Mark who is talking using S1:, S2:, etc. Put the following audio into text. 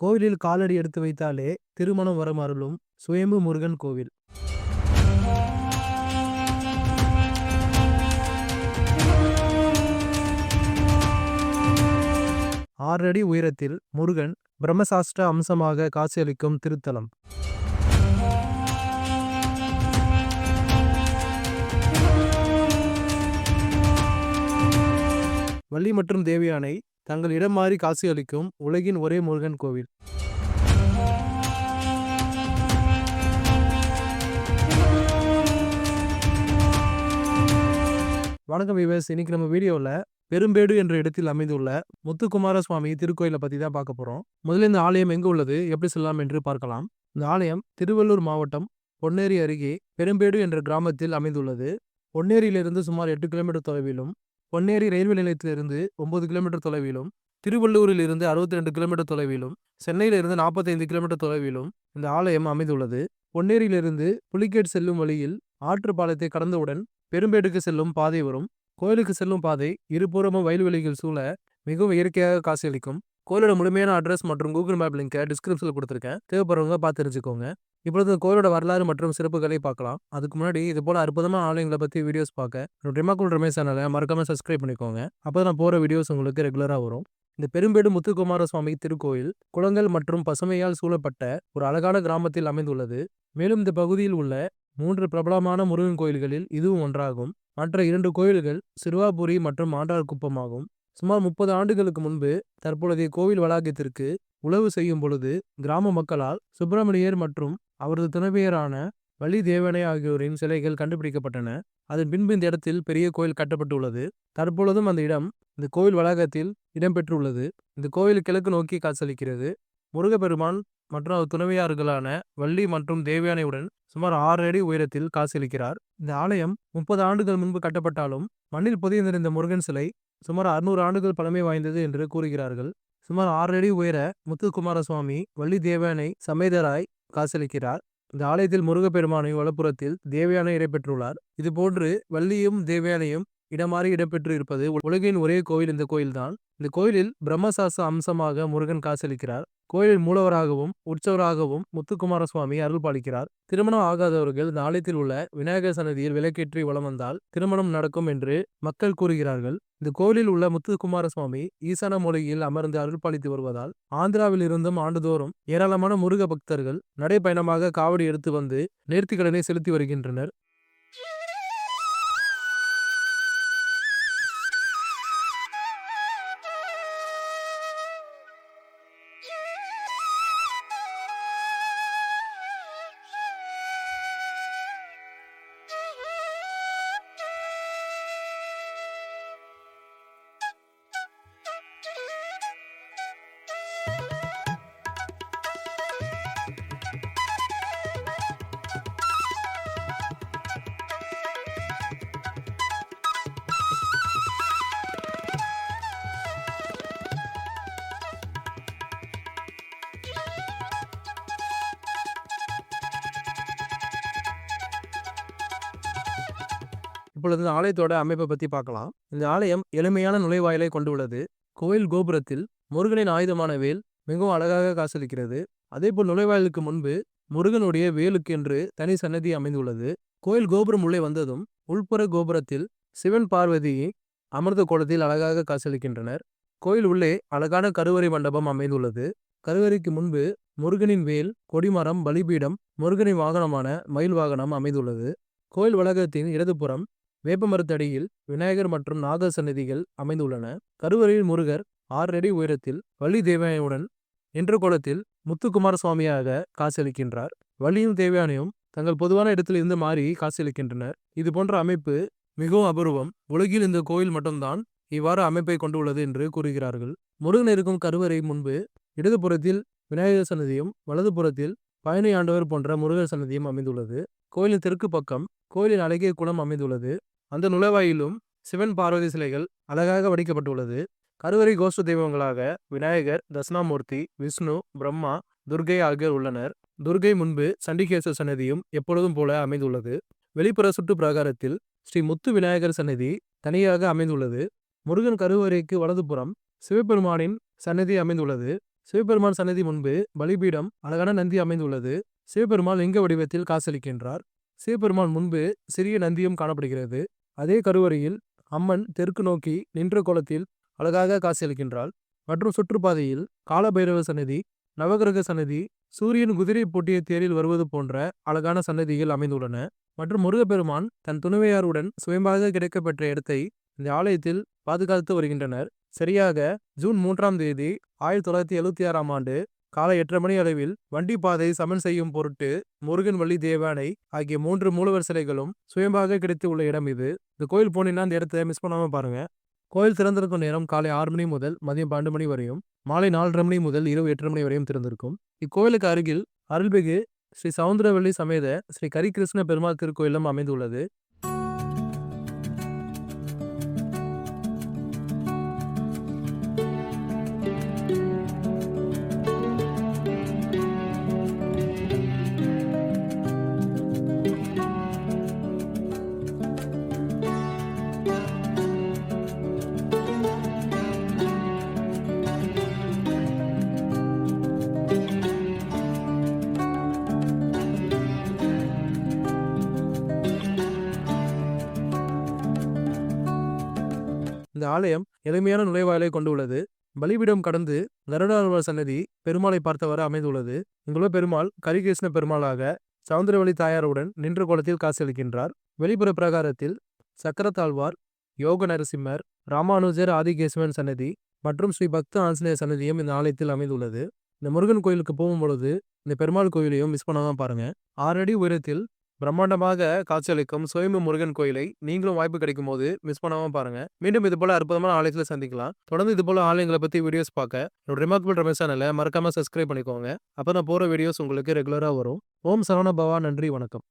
S1: கோவிலில் காலடி எடுத்து வைத்தாலே திருமணம் வரமருளும் சுயம்பு முருகன் கோவில். ஆறடி உயரத்தில் முருகன் பிரம்மசாஸ்திர அம்சமாக காட்சியளிக்கும் திருத்தலம். வள்ளி மற்றும் தேவியானை தங்கள் இடம் மாறி அளிக்கும் உலகின் ஒரே முருகன் கோவில். வணக்கம் விவேஸ் இன்னைக்கு நம்ம வீடியோவில் பெரும்பேடு என்ற இடத்தில் அமைந்துள்ள முத்துக்குமார சுவாமி திருக்கோயிலை பற்றி தான் பார்க்க போகிறோம் முதல்ல இந்த ஆலயம் எங்கு உள்ளது? எப்படி செல்லலாம் என்று பார்க்கலாம். இந்த ஆலயம் திருவள்ளூர் மாவட்டம் பொன்னேரி அருகே பெரும்பேடு என்ற கிராமத்தில் அமைந்துள்ளது. பொன்னேரியிலிருந்து சுமார் எட்டு கிலோமீட்டர் தொலைவிலும் பொன்னேரி ரயில்வே நிலையத்திலிருந்து ஒன்பது கிலோமீட்டர் தொலைவிலும் திருவள்ளூரில் இருந்து அறுபத்தி ரெண்டு கிலோமீட்டர் தொலைவிலும் சென்னையிலிருந்து நாற்பத்தைந்து கிலோமீட்டர் தொலைவிலும் இந்த ஆலயம் அமைந்துள்ளது. பொன்னேரியிலிருந்து புலிகேட் செல்லும் வழியில் ஆற்று பாலத்தை கடந்தவுடன் பெரும்பேடுக்கு செல்லும் பாதை வரும். கோயிலுக்கு செல்லும் பாதை இருபுறமும் வயல்வெளிகள் சூழ மிகவும் இயற்கையாக காட்சியளிக்கும். கோயிலோட முழுமையான அட்ரஸ் மற்றும் கூகுள் மேப் லிங்கை டிஸ்கிரிப்ஷனில் கொடுத்துருக்கேன். தேவைப்படுறவங்க பார்த்து தெரிஞ்சுக்கோங்க. இப்பொழுது கோயிலோட வரலாறு மற்றும் சிறப்புகளை பார்க்கலாம். அதுக்கு முன்னாடி இது போல அற்புதமான ஆலயங்களை பற்றி வீடியோஸ் பார்க்க. ரிமாக்குள் ரமேஷ் சேனலை மறக்காம சப்ஸ்கிரைப் பண்ணிக்கோங்க. அப்போ நான் போகிற வீடியோஸ் உங்களுக்கு ரெகுலராக வரும். இந்த பெரும்பேடு முத்துக்குமார சுவாமி திருக்கோயில் குளங்கள் மற்றும் பசுமையால் சூழப்பட்ட ஒரு அழகான கிராமத்தில் அமைந்துள்ளது. மேலும் இந்த பகுதியில் உள்ள மூன்று பிரபலமான முருகன் கோயில்களில் இதுவும் ஒன்றாகும். மற்ற இரண்டு கோயில்கள் சிறுவாபுரி மற்றும் ஆண்டார்குப்பம் ஆகும் சுமார் முப்பது ஆண்டுகளுக்கு முன்பு தற்பொழுதைய கோவில் வளாகத்திற்கு உழவு செய்யும் பொழுது கிராம மக்களால் சுப்பிரமணியர் மற்றும் அவரது துணைவியரான வள்ளி தேவனை ஆகியோரின் சிலைகள் கண்டுபிடிக்கப்பட்டன. அதன் பின்பு இந்த இடத்தில் பெரிய கோயில் கட்டப்பட்டுள்ளது. தற்பொழுதும் அந்த இடம் இந்த கோவில் வளாகத்தில் இடம்பெற்றுள்ளது. இந்த கோவில் கிழக்கு நோக்கி காசளிக்கிறது முருகப்பெருமான் மற்றும் அவர் துணைவியார்களான வள்ளி மற்றும் தேவயானையுடன் சுமார் ஆறு அடி உயரத்தில் காசளிக்கிறார் இந்த ஆலயம் முப்பது ஆண்டுகள் முன்பு கட்டப்பட்டாலும் மண்ணில் புதைந்திருந்த முருகன் சிலை சுமார் அறுநூறு ஆண்டுகள் பழமை வாய்ந்தது என்று கூறுகிறார்கள். சுமார் ஆறு அடி உயர முத்துக்குமாரசுவாமி வள்ளி தேவயானை சமேதராய் காசளிக்கிறார் இந்த ஆலயத்தில் முருகப்பெருமானை வலப்புறத்தில் தேவயானை இடம்பெற்றுள்ளார் இது போன்று வள்ளியும் தேவயானையும் இடமாறி இடம்பெற்று இருப்பது உலகின் ஒரே கோயில் இந்த கோயில்தான். இந்த கோயிலில் பிரம்மசாச அம்சமாக முருகன் காசளிக்கிறார் கோயிலில் மூலவராகவும் உற்சவராகவும் முத்துக்குமார சுவாமி அருள் பாலிக்கிறார். திருமணம் ஆகாதவர்கள் இந்த ஆலயத்தில் உள்ள விநாயகர் சன்னதியில் விளக்கேற்றி வளம் வந்தால் திருமணம் நடக்கும் என்று மக்கள் கூறுகிறார்கள். இந்த கோயிலில் உள்ள முத்துக்குமார சுவாமி ஈசான மொழியில் அமர்ந்து அருள் பாலித்து வருவதால் ஆந்திராவில் இருந்தும் ஆண்டுதோறும் ஏராளமான முருக பக்தர்கள் நடைப்பயணமாக காவடி எடுத்து வந்து நேர்த்திக்கடனை செலுத்தி வருகின்றனர். இப்பொழுது இந்த ஆலயத்தோட அமைப்பை பற்றி பார்க்கலாம். இந்த ஆலயம் எளிமையான நுழைவாயிலை கொண்டுள்ளது. கோயில் கோபுரத்தில் முருகனின் ஆயுதமான வேல் மிகவும் அழகாக காசளிக்கிறது அதேபோல் நுழைவாயிலுக்கு முன்பு முருகனுடைய வேலுக்கென்று தனி சன்னதி அமைந்துள்ளது. கோயில் கோபுரம் உள்ளே வந்ததும் உள்புற கோபுரத்தில் சிவன் பார்வதியை அமிர்த கோலத்தில் அழகாக காசளிக்கின்றனர் கோயில் உள்ளே அழகான கருவறை மண்டபம் அமைந்துள்ளது. கருவறைக்கு முன்பு முருகனின் வேல் கொடிமரம் பலிபீடம் முருகனின் வாகனமான மயில் வாகனம் அமைந்துள்ளது. கோயில் வளாகத்தின் இடதுபுறம் வேப்பமரத்தடியில் விநாயகர் மற்றும் நாக சன்னதிகள் அமைந்துள்ளன. கருவறையில் முருகர் ஆறடி உயரத்தில் வள்ளி தேவயானையுடன் என்ற கோலத்தில் முத்துக்குமார சுவாமியாக காட்சியளிக்கின்றார். வள்ளியும் தேவயானையும் தங்கள் பொதுவான இடத்தில் இருந்து மாறி காட்சியளிக்கின்றனர். இது போன்ற அமைப்பு மிகவும் அபூர்வம். உலகில் இந்த கோயில் மட்டும்தான் இவ்வாறு அமைப்பை கொண்டுள்ளது என்று கூறுகிறார்கள். முருகன் இருக்கும் கருவறை முன்பு இடதுபுறத்தில் விநாயகர் சன்னதியும் வலதுபுறத்தில் பயணி ஆண்டவர் போன்ற முருகர் சன்னதியும் அமைந்துள்ளது. கோயிலின் தெற்கு பக்கம் கோயிலின் அழகிய குளம் அமைந்துள்ளது. அந்த நுழைவாயிலும் சிவன் பார்வதி சிலைகள் அழகாக வடிக்கப்பட்டுள்ளது. கருவறை கோஷ்ட தெய்வங்களாக விநாயகர் தட்சிணாமூர்த்தி விஷ்ணு பிரம்மா துர்கை ஆகியோர் உள்ளனர். துர்கை முன்பு சண்டிகேச சன்னதியும் எப்பொழுதும் போல அமைந்துள்ளது. வெளிப்புற சுற்று பிரகாரத்தில் ஸ்ரீ முத்து விநாயகர் சன்னதி தனியாக அமைந்துள்ளது. முருகன் கருவறைக்கு வலதுபுறம் சிவபெருமானின் சன்னதி அமைந்துள்ளது. சிவபெருமான் சன்னதி முன்பு பலிபீடம் அழகான நந்தி அமைந்துள்ளது. சிவபெருமான் லிங்க வடிவத்தில் காசளிக்கின்றார் சிவபெருமான் முன்பு சிறிய நந்தியும் காணப்படுகிறது. அதே கருவறையில் அம்மன் தெற்கு நோக்கி நின்ற கோலத்தில் அழகாக காட்சியளிக்கின்றாள். மற்றும் சுற்றுப்பாதையில் காலபைரவ சன்னதி நவகிரக சன்னதி சூரியன் குதிரை பூட்டிய தேரில் வருவது போன்ற அழகான சன்னதிகள் அமைந்துள்ளன. மற்றும் முருகப்பெருமான் தன் துணைவையாருடன் சுயம்பாக கிடைக்கப்பெற்ற இடத்தை இந்த ஆலயத்தில் பாதுகாத்து வருகின்றனர். சரியாக ஜூன் மூன்றாம் தேதி ஆயிரத்தி தொள்ளாயிரத்தி எழுவத்தி ஆறாம் ஆண்டு காலை எட்டரை மணி அளவில் வண்டிப்பாதை சமன் செய்யும் பொருட்டு முருகன் வள்ளி தேவானை ஆகிய மூன்று மூலவர் சிலைகளும் சுயம்பாக கிடைத்து உள்ள இடம் இது. இந்த கோயில் போனீங்கன்னா அந்த இடத்த மிஸ் பண்ணாம பாருங்க. கோயில் திறந்திருக்கும் நேரம் காலை ஆறு மணி முதல் மதியம் பன்னெண்டு மணி வரையும் மாலை நாலரை மணி முதல் இரவு எட்டு மணி வரையும் திறந்திருக்கும். இக்கோயிலுக்கு அருகில் அருள்மிகு ஸ்ரீ சவுந்தரவள்ளி சமேத ஸ்ரீ கரிகிருஷ்ண பெருமாள் திருக்கோயிலும் அமைந்துள்ளது. இந்த ஆலயம் எளிமையான நுழைவாயிலை கொண்டுள்ளது. பலிபீடம் கடந்து கருடாழ்வார் சன்னதி பெருமாளை பார்த்தவாறு அமைந்துள்ளது. இங்குள்ள பெருமாள் கரிகிருஷ்ண பெருமாளாக சவுந்தரவழி தாயாருடன் நின்ற கோலத்தில் காசளிக்கின்றார் வெளிப்புற பிரகாரத்தில் சக்கரத்தாழ்வார் யோக நரசிம்மர் ராமானுஜர் ஆதிகேசவன் சன்னதி மற்றும் ஸ்ரீ பக்த ஆஞ்சநேயர் சன்னதியும் இந்த ஆலயத்தில் அமைந்துள்ளது. இந்த முருகன் கோயிலுக்கு போகும் பொழுது இந்த பெருமாள் கோயிலையும் மிஸ் பண்ணாம பாருங்க. ஆறடி உயரத்தில் பிரம்மாண்டமாக காட்சியளிக்கும் சுயம்பு முருகன் கோயிலை நீங்களும் வாய்ப்பு கிடைக்கும் போது மிஸ் பண்ணாம பாருங்க. மீண்டும் இது போல அற்புதமான ஆலயத்துல சந்திக்கலாம். தொடர்ந்து இது போல ஆலயங்களை பத்தி வீடியோஸ் பார்க்க என்னோட ரிமார்க்கபிள் ரமேஷ் சேனலை மறக்காம சப்ஸ்கிரைப் பண்ணிக்கோங்க. அப்போ நான் போற வீடியோஸ் உங்களுக்கு ரெகுலரா வரும். ஓம் சரவண பவா நன்றி வணக்கம்.